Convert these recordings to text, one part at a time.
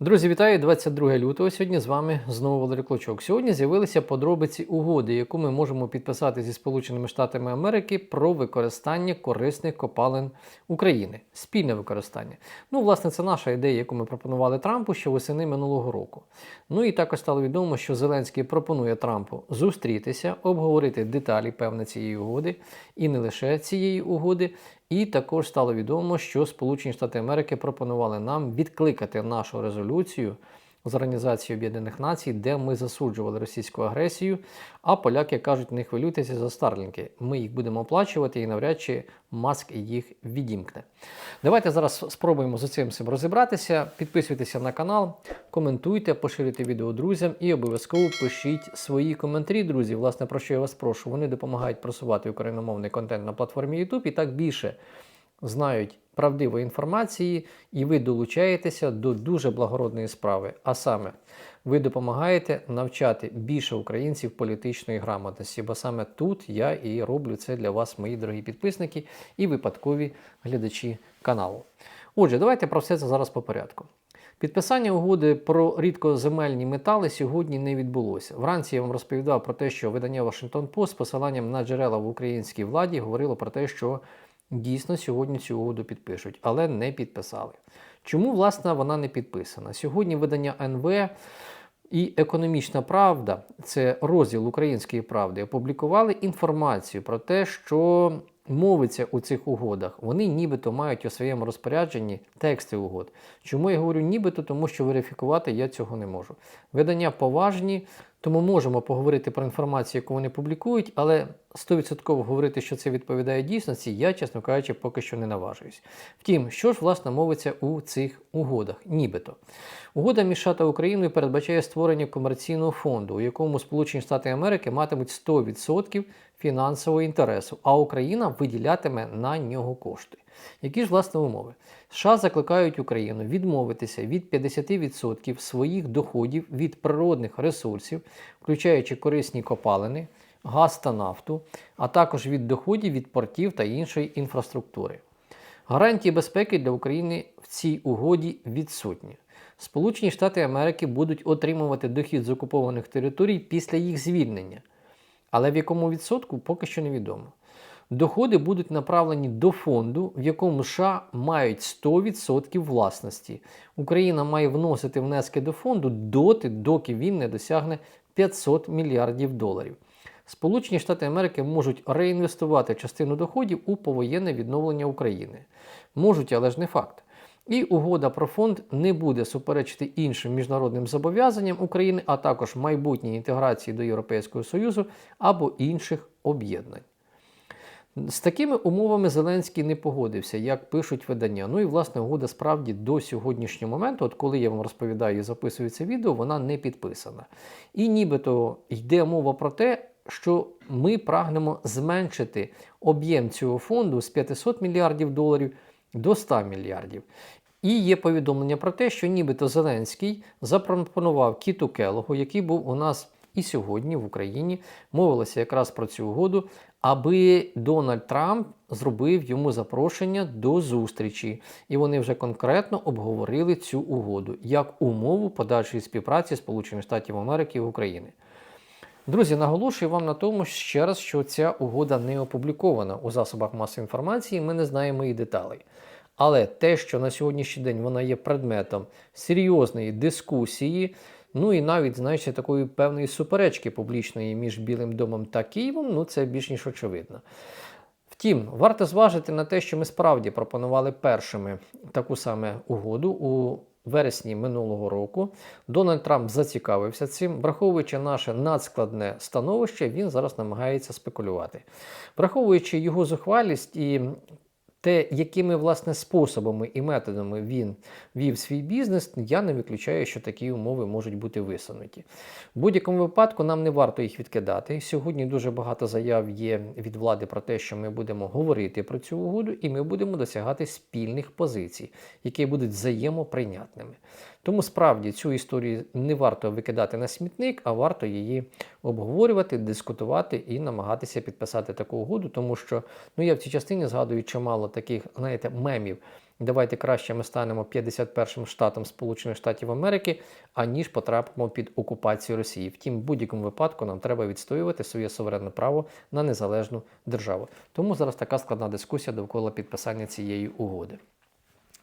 Друзі, вітаю 22 лютого. Сьогодні з вами знову Валерій Клочок. Сьогодні з'явилися подробиці угоди, яку ми можемо підписати зі Сполученими Штатами Америки про використання корисних копалин України, спільне використання. Ну, власне, це наша ідея, яку ми пропонували Трампу ще восени минулого року. Ну і також стало відомо, що Зеленський пропонує Трампу зустрітися, обговорити деталі певне цієї угоди, і не лише цієї угоди. І також стало відомо, що Сполучені Штати Америки пропонували нам відкликати нашу резолюцію з Організації Об'єднаних Націй, де ми засуджували російську агресію. А поляки кажуть, не хвилюйтеся за старлінки. Ми їх будемо оплачувати і навряд чи маск їх відімкне. Давайте зараз спробуємо з цим всім розібратися. Підписуйтеся на канал, коментуйте, поширюйте відео друзям і обов'язково пишіть свої коментарі, друзі. Власне, про що я вас прошу. Вони допомагають просувати україномовний контент на платформі YouTube і так більше знають правдивої інформації, і ви долучаєтеся до дуже благородної справи. А саме, ви допомагаєте навчати більше українців політичної грамотності, бо саме тут я і роблю це для вас, мої дорогі підписники і випадкові глядачі каналу. Отже, давайте про все це зараз по порядку. Підписання угоди про рідкоземельні метали сьогодні не відбулося. Вранці я вам розповідав про те, що видання Washington Post з посиланням на джерела в українській владі говорило про те, що дійсно сьогодні цю угоду підпишуть, але не підписали. Чому, власне, вона не підписана? Сьогодні видання НВ і Економічна Правда, це розділ Української правди, опублікували інформацію про те, що мовиться у цих угодах. Вони нібито мають у своєму розпорядженні тексти угод. Чому я говорю нібито, тому що верифікувати я цього не можу. Видання поважні, тому можемо поговорити про інформацію, яку вони публікують, але 100% говорити, що це відповідає дійсності, я, чесно кажучи, поки що не наважуюсь. Втім, що ж власне мовиться у цих угодах? Нібито. Угода між США та Україною передбачає створення комерційного фонду, у якому Сполучені Штати Америки матимуть 100% фінансового інтересу, а Україна виділятиме на нього кошти. Які ж власне умови? США закликають Україну відмовитися від 50% своїх доходів від природних ресурсів, включаючи корисні копалини, газ та нафту, а також від доходів від портів та іншої інфраструктури. Гарантії безпеки для України в цій угоді відсутні. Сполучені Штати Америки будуть отримувати дохід з окупованих територій після їх звільнення, але в якому відсотку поки що невідомо. Доходи будуть направлені до фонду, в якому США мають 100% власності. Україна має вносити внески до фонду доти, доки він не досягне 500 мільярдів доларів. Сполучені Штати Америки можуть реінвестувати частину доходів у повоєнне відновлення України. Можуть, але ж не факт. І угода про фонд не буде суперечити іншим міжнародним зобов'язанням України, а також майбутній інтеграції до Європейського Союзу або інших об'єднань. З такими умовами Зеленський не погодився, як пишуть видання. Ну і власне угода справді до сьогоднішнього моменту, от коли я вам розповідаю і записую це відео, вона не підписана. І нібито йде мова про те, що ми прагнемо зменшити об'єм цього фонду з 500 мільярдів доларів до 100 мільярдів. І є повідомлення про те, що нібито Зеленський запропонував Кіту Келогу, який був у нас і сьогодні в Україні, мовилося якраз про цю угоду, аби Дональд Трамп зробив йому запрошення до зустрічі. І вони вже конкретно обговорили цю угоду як умову подальшої співпраці Сполучених Штатів Америки і України. Друзі, наголошую вам на тому ще раз, що ця угода не опублікована у засобах масової інформації, ми не знаємо її деталей. Але те, що на сьогоднішній день вона є предметом серйозної дискусії, ну і навіть, знаєте, такої певної суперечки публічної між Білим домом та Києвом, ну це більш ніж очевидно. Втім, варто зважити на те, що ми справді пропонували першими таку саме угоду у вересні минулого року. Дональд Трамп зацікавився цим, враховуючи наше надскладне становище, він зараз намагається спекулювати. Враховуючи його зухвалість і те, якими власне способами і методами він вів свій бізнес, я не виключаю, що такі умови можуть бути висунуті. В будь-якому випадку нам не варто їх відкидати. Сьогодні дуже багато заяв є від влади про те, що ми будемо говорити про цю угоду, і ми будемо досягати спільних позицій, які будуть взаємоприйнятними. Тому справді цю історію не варто викидати на смітник, а варто її обговорювати, дискутувати і намагатися підписати таку угоду, тому що ну я в цій частині згадую чимало таких, знаєте, мемів. давайте краще ми станемо 51-м штатом Сполучених Штатів Америки, аніж потрапимо під окупацію Росії. Втім, в будь-якому випадку нам треба відстоювати своє суверенне право на незалежну державу. Тому зараз така складна дискусія довкола підписання цієї угоди.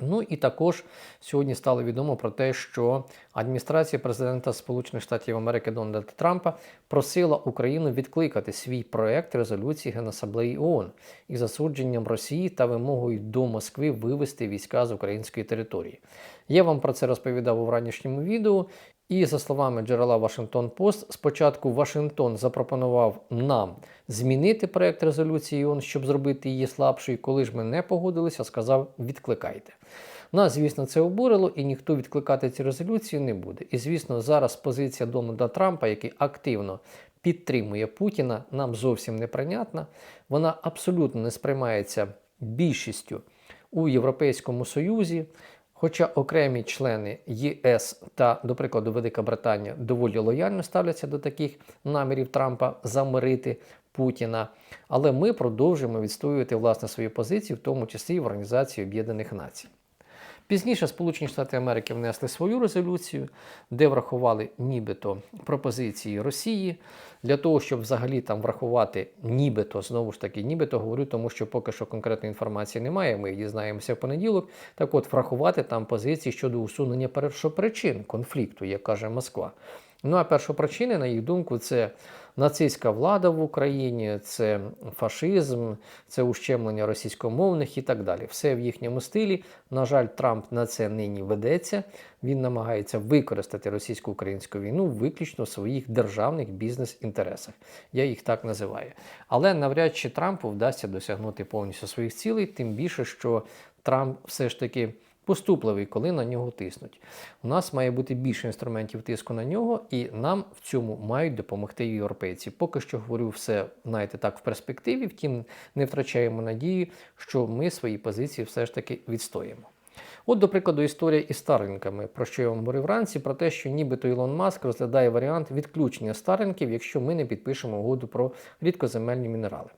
Ну і також сьогодні стало відомо про те, що адміністрація президента Сполучених Штатів Америки Дональда Трампа просила Україну відкликати свій проект резолюції Генасаблеї ООН із засудженням Росії та вимогою до Москви вивести війська з української території. Я вам про це розповідав у ранішньому відео. І за словами джерела Вашингтон Пост, спочатку Вашингтон запропонував нам змінити проект резолюції ООН, щоб зробити її слабшою. Коли ж ми не погодилися, сказав відкликайте. Нас, звісно, це обурило, і ніхто відкликати ці резолюції не буде. І звісно, зараз позиція Дональда Трампа, який активно підтримує Путіна, нам зовсім неприйнятна. Вона абсолютно не сприймається більшістю у Європейському Союзі. Хоча окремі члени ЄС та, до прикладу, Велика Британія доволі лояльно ставляться до таких намірів Трампа замирити Путіна, але ми продовжуємо відстоювати власне свої позиції, в тому числі в Організації Об'єднаних Націй. Пізніше Сполучені Штати Америки внесли свою резолюцію, де врахували нібито пропозиції Росії для того, щоб взагалі там врахувати нібито, знову ж таки, нібито говорю, тому що поки що конкретної інформації немає. Ми її дізнаємося в понеділок. Так от врахувати там позиції щодо усунення першопричин конфлікту, як каже Москва. Ну а першопричини, на їх думку, це нацистська влада в Україні, це фашизм, це ущемлення російськомовних і так далі. Все в їхньому стилі. На жаль, Трамп на це нині ведеться. Він намагається використати російсько-українську війну виключно в своїх державних бізнес-інтересах. Я їх так називаю. Але навряд чи Трампу вдасться досягнути повністю своїх цілей, тим більше, що Трамп все ж таки поступливий, коли на нього тиснуть. У нас має бути більше інструментів тиску на нього, і нам в цьому мають допомогти європейці. Поки що говорю все, знаєте, так в перспективі, втім не втрачаємо надії, що ми свої позиції все ж таки відстоїмо. От, до прикладу, історія із Старлінками, про що я вам говорив вранці, про те, що нібито Ілон Маск розглядає варіант відключення Старлінків, якщо ми не підпишемо угоду про рідкоземельні мінерали.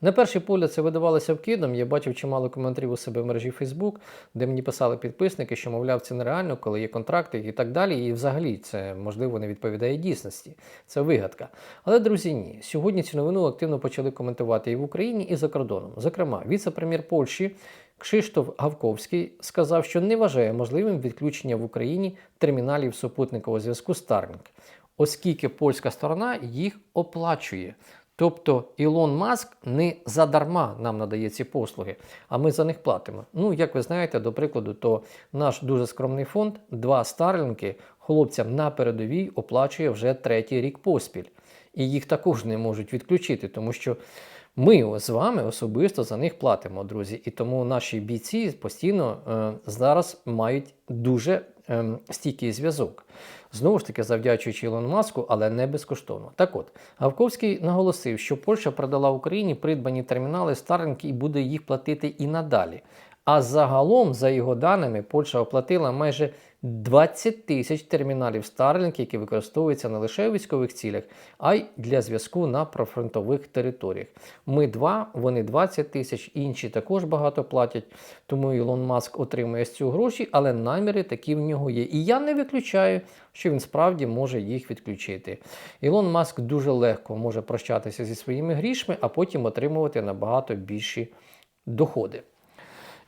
На перший погляд це видавалося вкидом. Я бачив чимало коментарів у себе в мережі Facebook, де мені писали підписники, що, мовляв, це нереально, коли є контракти і так далі. І взагалі це можливо не відповідає дійсності. Це вигадка. Але, друзі, ні. Сьогодні цю новину активно почали коментувати і в Україні, і за кордоном. Зокрема, віце-прем'єр Польщі. Кшиштоф Гавковський сказав, що не вважає можливим відключення в Україні терміналів супутникового зв'язку Starlink, оскільки польська сторона їх оплачує. Тобто Ілон Маск не задарма нам надає ці послуги, а ми за них платимо. Ну, як ви знаєте, до прикладу, то наш дуже скромний фонд, два старлінки хлопцям на передовій оплачує вже третій рік поспіль. І їх також не можуть відключити, тому що ми з вами особисто за них платимо, друзі. І тому наші бійці постійно е, зараз мають дуже стійкий зв'язок. Знову ж таки, завдячуючи Ілону Маску, але не безкоштовно. Так от, Гавковський наголосив, що Польща продала Україні придбані термінали Starlink і буде їх платити і надалі. А загалом, за його даними, Польща оплатила майже 20 тисяч терміналів Starlink, які використовуються не лише у військових цілях, а й для зв'язку на профронтових територіях. Ми два, вони 20 тисяч, інші також багато платять. Тому Ілон Маск отримує з цього гроші, але наміри такі в нього є. І я не виключаю, що він справді може їх відключити. Ілон Маск дуже легко може прощатися зі своїми грішми, а потім отримувати набагато більші доходи.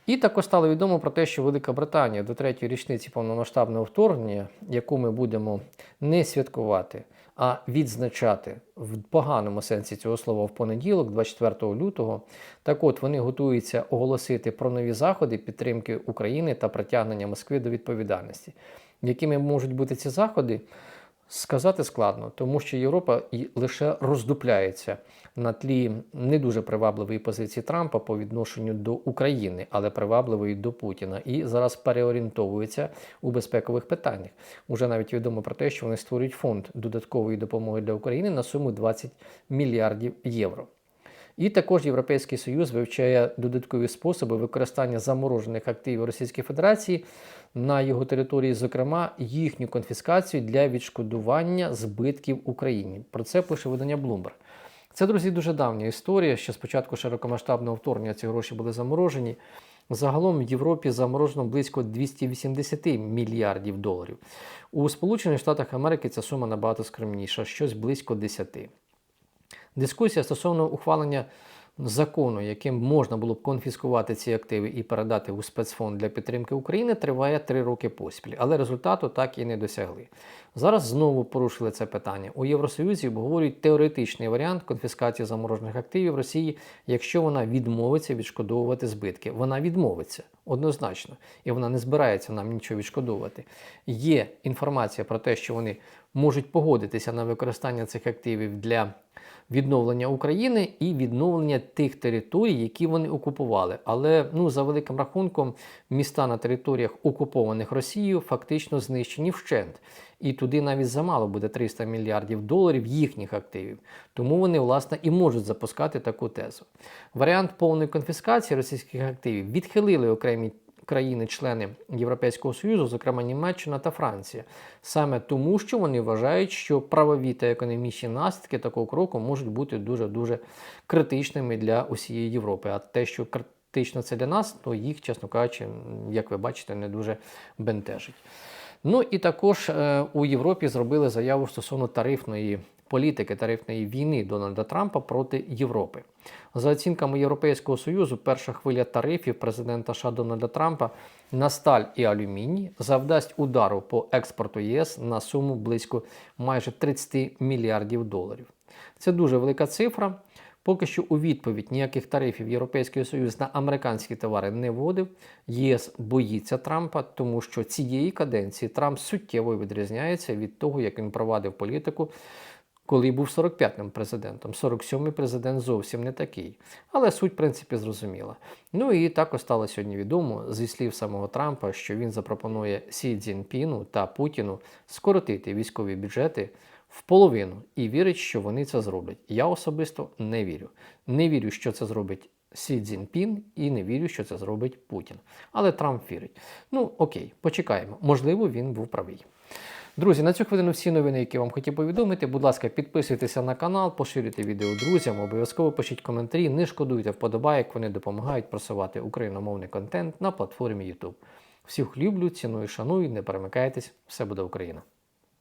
І також стало відомо про те, що Велика Британія до третьої річниці повномасштабного вторгнення, яку ми будемо не святкувати, а відзначати в поганому сенсі цього слова в понеділок, 24 лютого. Так от вони готуються оголосити про нові заходи підтримки України та притягнення Москви до відповідальності. Якими можуть бути ці заходи? Сказати складно, тому що Європа і лише роздупляється на тлі не дуже привабливої позиції Трампа по відношенню до України, але привабливої до Путіна, і зараз переорієнтовується у безпекових питаннях. Уже навіть відомо про те, що вони створюють фонд додаткової допомоги для України на суму 20 мільярдів євро. І також Європейський Союз вивчає додаткові способи використання заморожених активів Російської Федерації на його території, зокрема їхню конфіскацію для відшкодування збитків Україні. Про це пише видання Bloomberg. Це, друзі, дуже давня історія. Що спочатку широкомасштабного вторгнення ці гроші були заморожені. Загалом в Європі заморожено близько 280 мільярдів доларів. У Сполучених Штатах Америки ця сума набагато скромніша, щось близько 10. Дискусія стосовно ухвалення закону, яким можна було б конфіскувати ці активи і передати у спецфонд для підтримки України, триває три роки поспіль, але результату так і не досягли. Зараз знову порушили це питання. У Євросоюзі обговорюють теоретичний варіант конфіскації заморожених активів Росії, якщо вона відмовиться відшкодовувати збитки. Вона відмовиться однозначно, і вона не збирається нам нічого відшкодовувати. Є інформація про те, що вони можуть погодитися на використання цих активів для відновлення України і відновлення тих територій, які вони окупували. Але ну за великим рахунком міста на територіях окупованих Росією фактично знищені вщент. І туди навіть замало буде 300 мільярдів доларів їхніх активів. Тому вони, власне, і можуть запускати таку тезу. Варіант повної конфіскації російських активів відхилили окремі країни-члени Європейського Союзу, зокрема Німеччина та Франція, саме тому, що вони вважають, що правові та економічні наслідки такого кроку можуть бути дуже дуже критичними для усієї Європи. А те, що критично це для нас, то їх, чесно кажучи, як ви бачите, не дуже бентежить. Ну і також е, у Європі зробили заяву стосовно тарифної політики, тарифної війни Дональда Трампа проти Європи. За оцінками Європейського Союзу, перша хвиля тарифів президента США Дональда Трампа на сталь і алюміній завдасть удару по експорту ЄС на суму близько майже 30 мільярдів доларів. Це дуже велика цифра. Поки що у відповідь ніяких тарифів Європейський Союз на американські товари не вводив. ЄС боїться Трампа, тому що цієї каденції Трамп суттєво відрізняється від того, як він провадив політику, коли був 45-м президентом. 47-й президент зовсім не такий. Але суть, в принципі, зрозуміла. Ну і також стало сьогодні відомо зі слів самого Трампа, що він запропонує Сі Цзіньпіну та Путіну скоротити військові бюджети в половину і вірить, що вони це зроблять. Я особисто не вірю. Не вірю, що це зробить Сі Цзіньпін, і не вірю, що це зробить Путін. Але Трамп вірить. Ну окей, почекаємо. Можливо, він був правий. Друзі, на цю хвилину всі новини, які вам хотів повідомити. Будь ласка, підписуйтеся на канал, поширюйте відео друзям, обов'язково пишіть коментарі, не шкодуйте вподобайок, вони допомагають просувати україномовний контент на платформі YouTube. Всіх люблю, ціную, шаную, не перемикайтесь, все буде Україна!